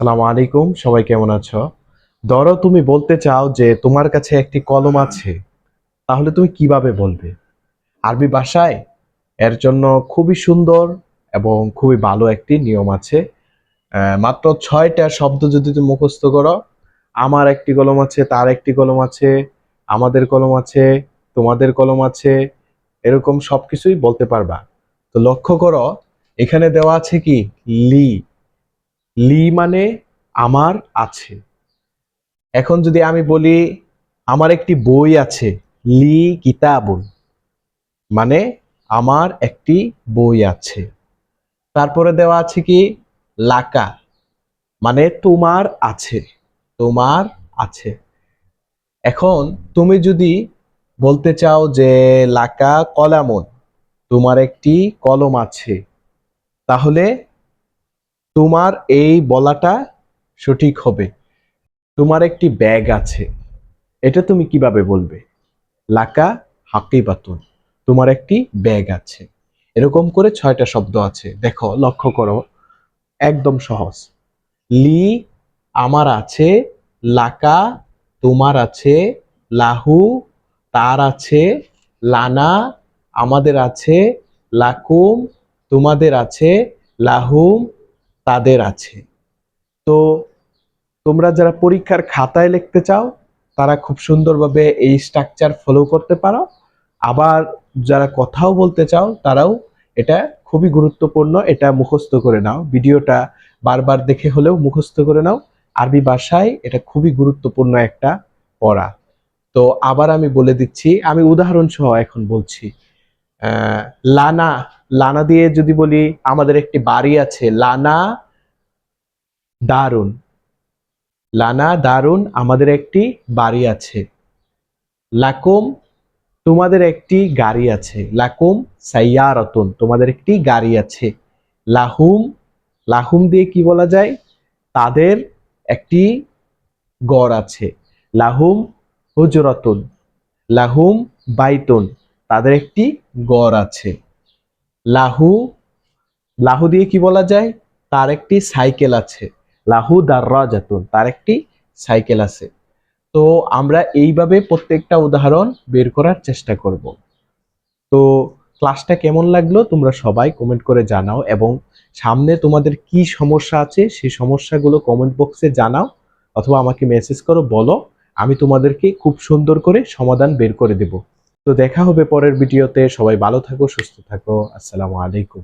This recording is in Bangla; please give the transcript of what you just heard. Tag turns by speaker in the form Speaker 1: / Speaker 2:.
Speaker 1: সালাম আলাইকুম, সবাই কেমন আছো? ধরো তুমি বলতে চাও যে তোমার কাছে একটি কলম আছে, তাহলে তুমি কীভাবে বলবে? আরবি ভাষায় এর জন্য খুবই সুন্দর এবং খুবই ভালো একটি নিয়ম আছে। মাত্র ছয়টা শব্দ যদি তুমি মুখস্থ করো, আমার একটি কলম আছে, তার একটি কলম আছে, আমাদের কলম আছে, তোমাদের কলম আছে, এরকম সবকিছুই বলতে পারবা। তো লক্ষ্য করো, এখানে দেওয়া আছে কি? লি। লি মানে আমার আছে। এখন যদি আমি বলি আমার একটি বই আছে, লি কিতাবুন মানে আমার একটি বই আছে। তারপরে দেওয়া আছে কি? লাকা মানে তোমার আছে তোমার আছে। এখন তুমি যদি বলতে চাও যে লাকা কলামন, তোমার একটি কলম আছে, তাহলে তোমার এই বলাটা সঠিক হবে। তোমার একটি ব্যাগ আছে। এটা তুমি কীভাবে বলবে? লাকা হাকিবাতুন। তোমার একটি ব্যাগ আছে। এরকম করে ছয়টা শব্দ আছে। দেখো, লক্ষ্য করো। একদম সহজ। লি আমার আছে, লাকা তোমার আছে, লাহু তার আছে, লানা আমাদের আছে, লাকুম তোমাদের আছে, লাহুম তাদের আছে। তো তোমরা যারা পরীক্ষার খাতায় লিখতে চাও, তারা খুব সুন্দরভাবে এই স্ট্রাকচার ফলো করতে পারো। আবার যারা কথাও বলতে চাও, তারাও এটা খুবই গুরুত্বপূর্ণ, এটা মুখস্থ করে নাও। ভিডিওটা বারবার দেখে হলেও মুখস্থ করে নাও। আরবি ভাষায় এটা খুবই গুরুত্বপূর্ণ একটা পড়া। তো আবার আমি বলে দিচ্ছি, আমি উদাহরণ সহ এখন বলছি। লানা লানা দিয়ে যদি বলি আমাদের একটি বাড়ি আছে, লানা দারুণ। লানা দারুণ আমাদের একটি বাড়ি আছে। লাকুম তোমাদের একটি গাড়ি আছে। লাকুম সাইয়ারতুন তোমাদের একটি গাড়ি আছে। লাহুম লাহুম দিয়ে কি বলা যায়? তাদের একটি গড় আছে। লাহুম হুজরাতুন, লাহুম বাইতুন। তাদের একটি গড় আছে। লাহু লাহু দিয়ে কি বলা যায়? তার একটি সাইকেল আছে। লাহু দার্রাজাতুন, তার একটি সাইকেল আছে। তো আমরা এইভাবে প্রত্যেকটা উদাহরণ বের করার চেষ্টা করব। তো ক্লাসটা কেমন লাগল তোমরা সবাই কমেন্ট করে জানাও এবং সামনে তোমাদের কি সমস্যা আছে সেই সমস্যাগুলো কমেন্ট বক্সে জানাও অথবা আমাকে মেসেজ করো, বলো। আমি তোমাদেরকে খুব সুন্দর করে সমাধান বের করে দেব। তো দেখা হবে পরের ভিডিওতে। সবাই ভালো থাকো সুস্থ থাকো। আসসালামু আলাইকুম।